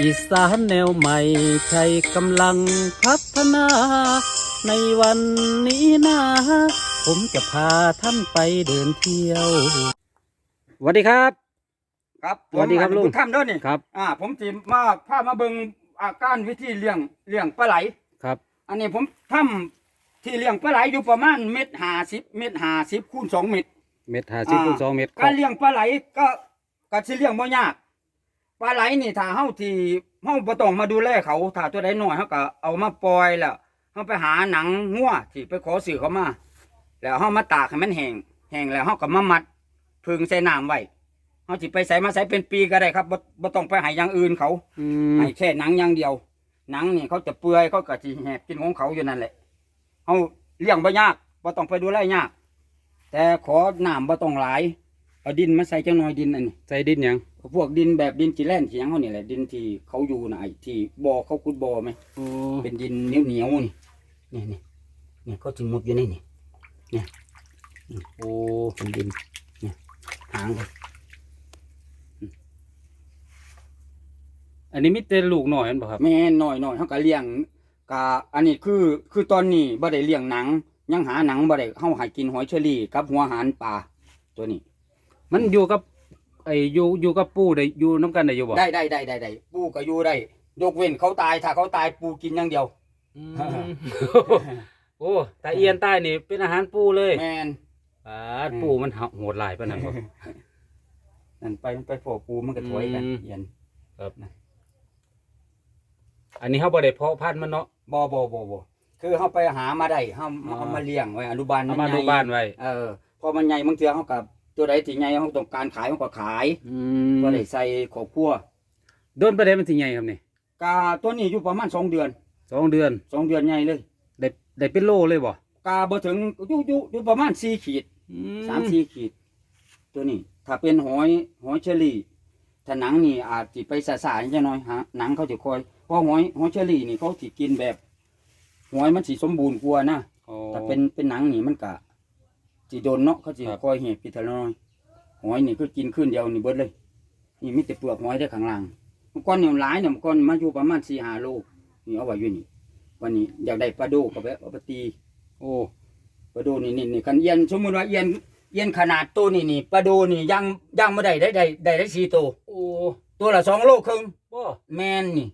อีสานแนวใหม่ใช้กำลังพัฒนา ในวันนี้นะ ผมจะพาท่านไปเดินเที่ยวสวัสดีครับ ครับสวัสดีครับผมลุงณทำเด้วยนี่ครับ อ่า ผมสิมาพามาเบิ่งอาการวิธีเลี้ยงเลี้ยงปลาไหล ครับ อันนี้ผมทำที่เลี้ยงปลาไหลอยู่ประมาณเม็ดห้าสิบเม็ดห้าสิบคูณสองเม็ด เม็ดหาสิบคูณสองเม็ดการเลี้ยงปลาไหลก็ก็สิเลี้ยงบ่ยากป ลาไหลนี่ถ้าเฮาที่เฮาบ่ต้องมาดูแลเขาถ้าตัวใดน้อยเฮาก็เอามาปล่อยแล้วเฮาไปหาหนังงัวที่ไปขอซื้อเขามา แล้วเฮามาตากให้มันแห้งแห้งแล้วเฮาก็มามัดพึ่งใส่น้ำไว้เฮาสิไปใส่มาใส่เป็นปีก็ได้ครับบ่บ่ต้องไปให้อย่างอื่นเขาอืมให้แค่หนังอย่างเดียว หนังนี่เขาจะเปื่อยเขาก็สิแหบกินของเขาอยู่นั่นแหละเฮาเลี้ยงบ่ยากบ่ต้องไปดูแลยาก แต่ขอน้ำบ่ต้องหลายเอาดินมาใส่จังหน่อยดินอันนี้ ใส่ดินหยัง พวกดินแบบดินจีแลนเถียงเขานี่แหละดินที่เขาอยู่น่ะไอ้ที่บ่อเขาขุดบ่อไหมโอ้เป็นดินเหนียวเหนียวๆนี่นี่นี่นี่เขาจะมุดอยู่ในนี่โอ้เป็นดินหางเขาอันนี้มิเตลูกหน่อยนั่นป่ะครับ แม่น้อยน้อยเขาก็เลี้ยงกะอันนี้คือคือตอนนี้บ่ได้เลี้ยงหนัง ยังหาหนังบ่ได้เฮาให้กินหอยเชอรี่กับหัวหารปลาตัวนี้ มันอยู่กับ ไอ้อยู่อยู่กับปูได้อยู่น้ำกันได้อยู่บ่ได้ได้ได้ได้ได้ปูก็อยู่ได้ ยกเว้นเขาตายถ้าเขาตายปูกินอย่างเดียว อืม โอ้ตาเอียนใต้นี่เป็นอาหารปูเลยแมน อ่าปูมันโหดหลายปานนั้นบ่ นั่นไปไปพอปูมันก็ถอยกันอืมเย็นอันนี้เขาบ่ได้เพาะพันธุ์มันเนาะ บ่บ่บ่บ่คือเฮาไปหามาได้เฮาอ๋อเอามาเลี้ยงไว้อนุบาลเอามาใหญ่ดูบ้านไว้ เออพอมันใหญ่บางเทื่อเฮากับ ตัวใดที่ใหญ่เฮาต้องการขายเฮาก็ขายอืบ่มได้ใส่ครอบครัวโดนประเด็นมันสิใหญ่ครับนี่กาตัวนี้อยู่ประมาณสองเดือนสองเดือนสองเดือนใหญ่เลยได้ได้เป็นโลเลยบ่กาบ่ถึงอยู่อยู่อยู่ประมาณสี่ขีดอืสามสี่ขีด ตัวนี้ ถ้าเป็นหอยหอยเชอรี่ถ้าหนังนี่อาจสิไปสาๆจังหน่อยฮะหนังเขาจะคอยเพราะหอยหอยเชอรี่นี่เขาสิกินแบบหอยมันสิสมบูรณ์กว่านะอ๋อถ้าเป็นเป็นหนังนี่มันกะ สิโดนเนาะเขาสิครับ คอยเห็บปีเทละน้อยหอยนี่คือกินขึ้นเดียวนี่เบิดเลย นี่มีแต่เปลือกหอยได้ข้างล่างเมื่อก่อนเนี่ยหลายเนี่ยเมื่อก่อนมาอยู่ประมาณสี่ห้าโลนี่เอาไว้อยู่นี่วันนี้อยากได้ปลาโดก็ไปเอาไปตี โอ้ปลาโดนี่นี่นี่คันเอียนสมมติว่าเอียนเอียนขนาดตัวนี่นี่ปลาโดนี่ยังยังไม่ได้ได้ได้ได้ได้สี่ตัวโอ้ตัวละสองโลครึ่ง บ่ แมนนี่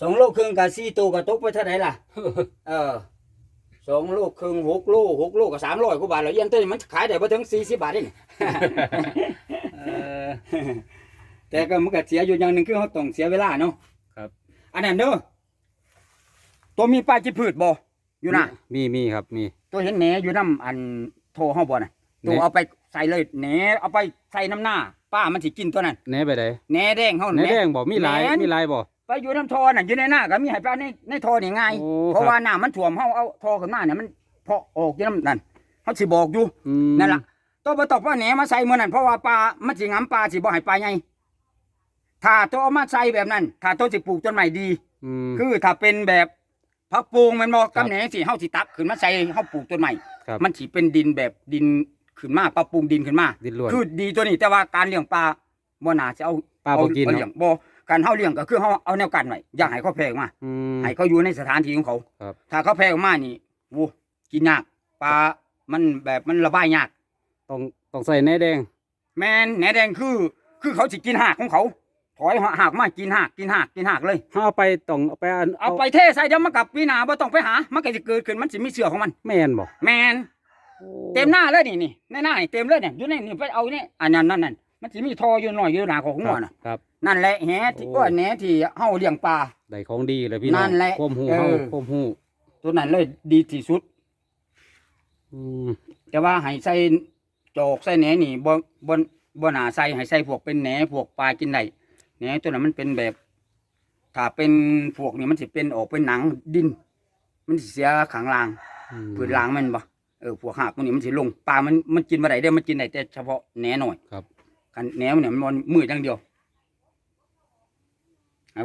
สองโลครึ่งกับสี่ตัวก็ตกไปเท่าไหร่ล่ะ เออ สองโลครึ่งหกโลหกโลก็สามร้อยกว่าบาทแล้วเอียนตัวนี้มันขายได้พอถึงสี่สิบบาทเอง เออ แต่ก็มันก็เสียอยู่อย่างหนึ่งคือเขาต้องเสียเวลาเนาะครับ อันนั้นเด้อตัวมีป้ายจิพืชบ่อยู่น่ะมีมีครับมี ตัวเห็นแหนอยู่น้ำอันโทรเฮาบ่น่ะตัวแหน่ เอาไปใส่เลยแหนเอาไปใส่น้ำหน้า ป้ามันสิกินตัวนั้นแหนไปไดแหนแดงเฮาแหนแดงบ่มีหลายแหน มีหลายบ่ ไปอยู่น้ำทอน่ะอยู่ในหน้าก็มีให้ปลาในในทอนี่ง่ายโอ้เพราะครับว่าน้ำมันท่วมเฮาเอาทอขึ้นมาเนี่ยมันเพาะออกอยู่น้ำนั่นเฮาสิบอกอยู่อืม นั่นล่ะตัวบ่ตกว่าแหนมาใส่มื้อนั้นเพราะว่าปลามันสิงำปลาสิบ่ให้ปลาใหญ่ถ้าตัวเอามาใส่แบบนั้น ถ้าตัวสิปลูกต้นใหม่ดี อืม คือถ้าเป็นแบบพักปลูงแมันบ่ครักำบแหนงสิเฮาสิตักขึ้นมาใส่เฮาปลูกต้นใหม่ ครับ มันสิเป็นดินแบบดินขึ้นมาปรับปรุงดินขึ้นมา ดินล้วน คือดีตัวนี้แต่ว่าการเลี้ยงปลาบ่น่าจะเอาปลาบ่กินเอเนาะ เลี้ยงบ่ การเฮาเลี้ยงก็คือเฮาเอาแนวกันไว้อย่าให้เขาแพร่ออกมาอืม ให้เขาอยู่ในสถานที่ของเขาครับ ถ้าเขาแพร่ออกมานี่โว้กินยากปลามันแบบมันระบายยาก ต้องต้องใส่แหนแดง แม่นแหนแดงคือ คือเขาสิกินหากของเขา ถอยหากมากินหากกินหากกินหากเลย ถ้าเอาไปต้องเอาไปอันเอาไปเทใส่เดี๋ยวมันกลับปีหน้าบ่ต้องไปหา มันก็จะเกิดขึ้นมันสิมีเสือของมัน แม่นบ่แมนเต็มหน้าเลยนี่นี่ในหน้านี่เต็มเลยเนี่ยอยู่ในนี่ไปเอานี่อันนั้นนั่นนั่นมันสิมีทออยู่หน่อยอยู่หน้าของหัวน่ะครับนั่นแหละแหที่โอ้ ก็แหนที่เฮาเลี้ยงปลา ได้ของดีเลยพี่น้องนั่นแหละความหูเออเฮาความหูตัวนั้นเลยดีที่สุด อืมแต่ว่าให้ใส่จอกใส่แหนนี่บ่บ่บ่น่าใส่ให้ใส่พวกเป็นแหนพวกปลากินได้แหนตัวนั้นมันเป็นแบบ ถ้าเป็นพวกนี้มันสิเป็นออกเป็นหนังดิน มันสิเสียขังลางอืมพืชล้างมันบ่เออพวกหากมันนี่มันสิลงปลามันมันกินบ่ได้เด้อมันกินได้แต่เฉพาะแหนหน่อยครับ กันแหนมันเนี่ยมันมืดอย่างเดียวให้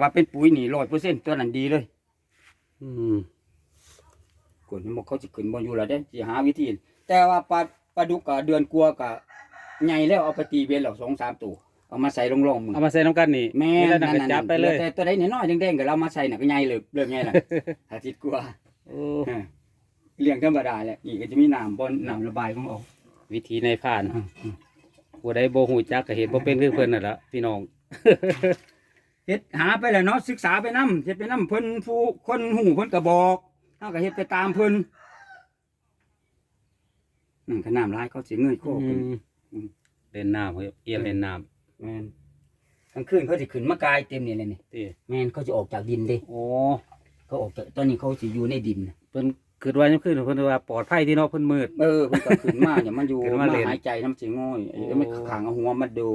ว่าเป็นปุ๋ยนี่100%ตัวนั้นดีเลย อืมกนมันเขาสิขึ้นบ่อยู่แล้วเด้สิหาวิธี แต่ว่าปลาปลาดุกก็เดือนกลัวาก็ใหญ่แล้วเอาไปตีเบ็ดแล้ว2-3ตัวเอามาใส่ลงๆมึงเอามาใส่น้ำกันนี่แม่นี่นแล้วนั่นก็จับไปเลยแต่ตัวใดน้อยๆแดงๆก็เรามาใส่น่ะก็ใหญ่เลยเริ่มใหญ่ละอาทิตย์กว่าโอ้เออเลี้ยงธรรมดาแหละนี่ก็จะมีน้ำบนน้ำระบายของออกวิธีในผ่านอืมอืมผู้ใดบ่ฮู้จักก็เห็นบ่เป็นคือเพิ่นน่ะล่ะพี่น้อง เฮ็ดหาไปแหละเนาะศึกษาไปนํเฮ็ดไปนํเพิ่นผู้คนหูเพิ่นก็บอกเฮาก็เฮ็ดไปตามเพิ่นอืมขน้ำลายเขาสิเงยโคกขึ้นอืมเล่นน้ำครับเอียนเล่นน้ำแม่นกลางคืนเขาสิขึ้นมากายเต็มนี่เลยนี่ที่แม่นเขาจะออกจากดินเด้โอ้เขาออกจากตอนนี้เขาสิอยู่ในดินน่ะเพิ่นคิดว่ายังขึ้นเพิ่นว่าปลอดภัยที่เนาะเพิ่นมืด เออเพิ่นก็ขึ้นมาเนี่ยมันอยู่ขึ้นมามาเล่นหายใจน้ำสิง่อยไอ้โอ้ไม่ขางเอาหัวมาดู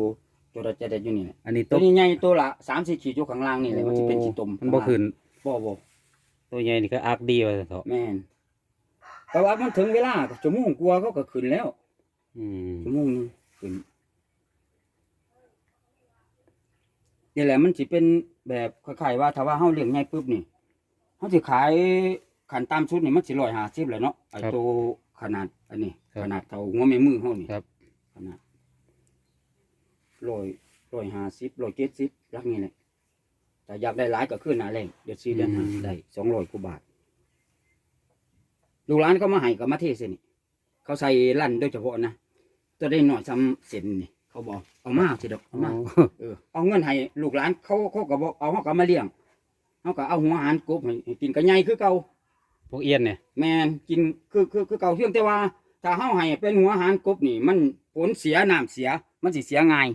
ตัวเราจะได้อยู่นี่แหละอันนี้ตัตวกนี้ใหญ่ตัวละ3-4ขีดอยู่ข้างล่างนี่แหละมันสิเป็นขี้ตมมันบ่ขึ้นบ่บ่ตัวใหญ่นี่ก็อักดีว่าซั่นเถาะแม่นแต่ว่ามันถึงเวลาชั่วโมงกว่าเขาก็ขึ้นแล้วอืมชั่วโมงหนึงขึ้นนี่แหละมันสิเป็นแบบคล้ายๆว่าถ้าว่าเฮาเลี้ยงใหญ่ปุ๊บนี่เฮาสิขายขันตามชุดนี่มันสิ150แหละเนาะไอ้ตัวขนาดอันนี้ ขนาดเท่าหัวแม่มือเฮานี่ครับ ขนาด 100 150 170รักนี่แหละแต่อยากได้หลายก็ขึ้นหน้าแรงเดี๋ยว4เดือนหาได้200กว่าบาท ลูกหลานเขามาให้ก็มาเทเส้นนี่เขาใส่ลั่นโดยเฉพาะนะตัวได้หน่อยซ้ำเส้นนี่เขาบอกเอามาสิดอกเอามาโอ้เออเอาเงินให้ลูกหลานเขาเขาก็บอกเอาเขาก็มาเลี้ยงเขาก็เอาหัวอาหารกบให้ให้กินก็ใหญ่คือเก่าพวกเอียนเนี่ยแมนกินคือคือคือเก่าเพียงแต่ว่า ถ้าเฮาให้เป็นหัวอาหารกบนี่ มันผลเสียน้ำเสีย มันสิเสียง่าย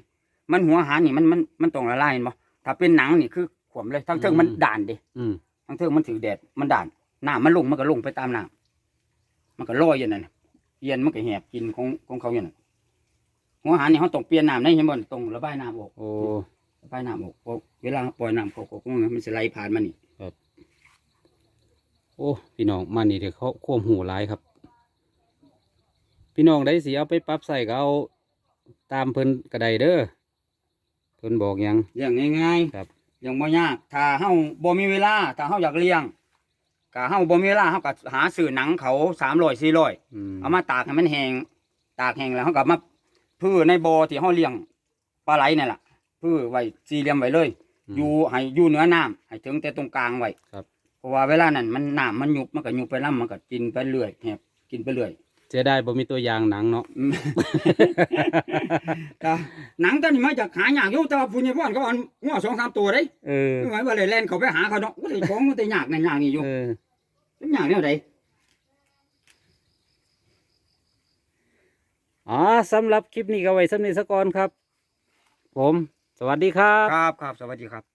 มันหัวอาหารนี่มันมันมันต้องละลายเห็นบ่ถ้าเป็นหนังนี่คือขวมเลยทั้งเทิงมันด่านเดิอืมทั้งเทิงมันถือแดดมันด่านน้ำมันลงมันก็ลงไปตามน้ำมันก็ลอยอย่างนั้นน่ะเย็นมันก็แหบกินของของเขาอย่างนั้นหัวอาหารนี่เขาต้องเปลี่ยนน้ำได้เห็นบ่ต้องระบายน้ำออกโอ้ระบายน้ำออกเพราะเวลาปล่อยน้ำเขาเขามันจะไหลผ่านมันนี่โอ้พี่น้องมานี่เดี๋ยวเขาควมหูหลายครับ พี่น้องได้สิเอาไปปรับใส่ก็เอาตามเพิ่นกระไดเด้อ เพิ่นบอกหยัง เลี้ยงง่ายๆครับ เลี้ยงบ่ยากถ้าเฮาบ่มีเวลาถ้าเฮาอยากเลี้ยงก็เฮาบ่มีเวลาเฮาก็หาซื้อหนังเขา300 400อืมเอามาตากให้มันแห้งตากแห้งแล้วเฮาก็มาพื้ในบ่อที่เฮาเลี้ยงปลาไหลนี่ล่ะพื้ไว้สี่เหลี่ยมไว้เลย ม อยู่ให้อยู่เหนือน้ำให้ถึงแต่ตรงกลางไว้ครับ เพราะว่าเวลานั้นมันน้ำมันยุบมันก็ยุบไปน้ำมันก็กินไปเรื่อยแหบกินไปเรื่อย เสียได้บ่มีตัวอย่างหนังเนาะอืมแต่หนังตัวนี้มาจากหายากอยู่แต่ว่าผู้ใหญ่บ้านเขาเอางัวสองสามตัวเด้เออ ไม่ไหวว่าเลยแล่นเขาไปหาเขาเนาะอุ้ยของมันแต่ยากนั่นยากนี่อยู่เออเป็นยากแนวใดอ๋อสำหรับคลิปนี้ก็ไว้สำนี้สก่อนครับ ผม สวัสดีครับ ครับครับสวัสดีครับ